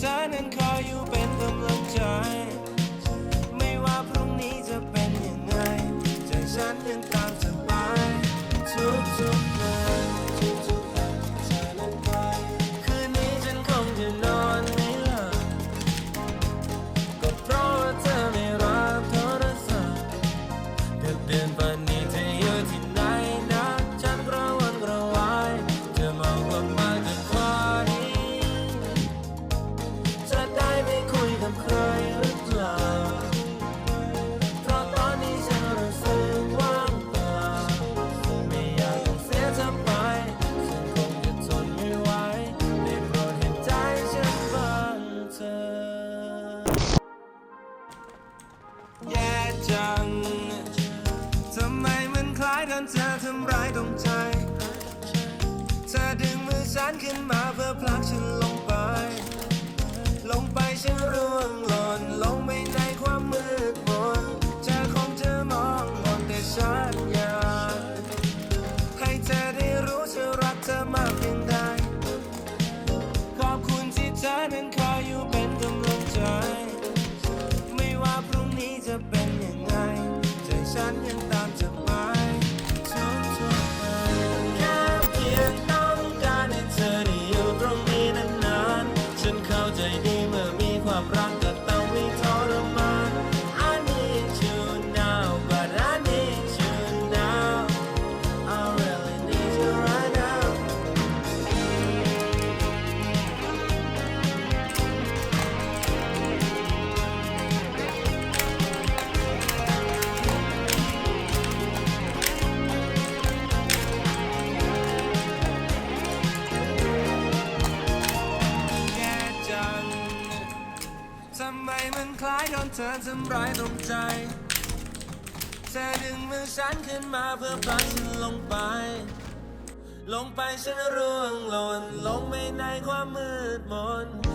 เธอนั้นคอยอยู่เป็นกำลังใจ ไม่ว่าพรุ่งนี้จะเป็นยังไงใจฉันยังตา จัง ทำไมมันคล้ายโดนเธอทำร้ายตรงใจ เธอดึงมือฉันขึ้นมาเพื่อผลักฉันลงไป ลงไปฉันร่วงหล่นลงไปในความมืดมนเธอคงจะมองมนแต่ฉันอยากให้เธอได้รู้ฉันรักเธอมากเพียงใดขอบคุณที่เธอนั้นคอย เธอทำร้ายตรงใจ เธอดึงมือฉันขึ้นมาเพื่อพาฉันลงไป ลงไปฉันร่วงหล่นลงไปในความมืดมน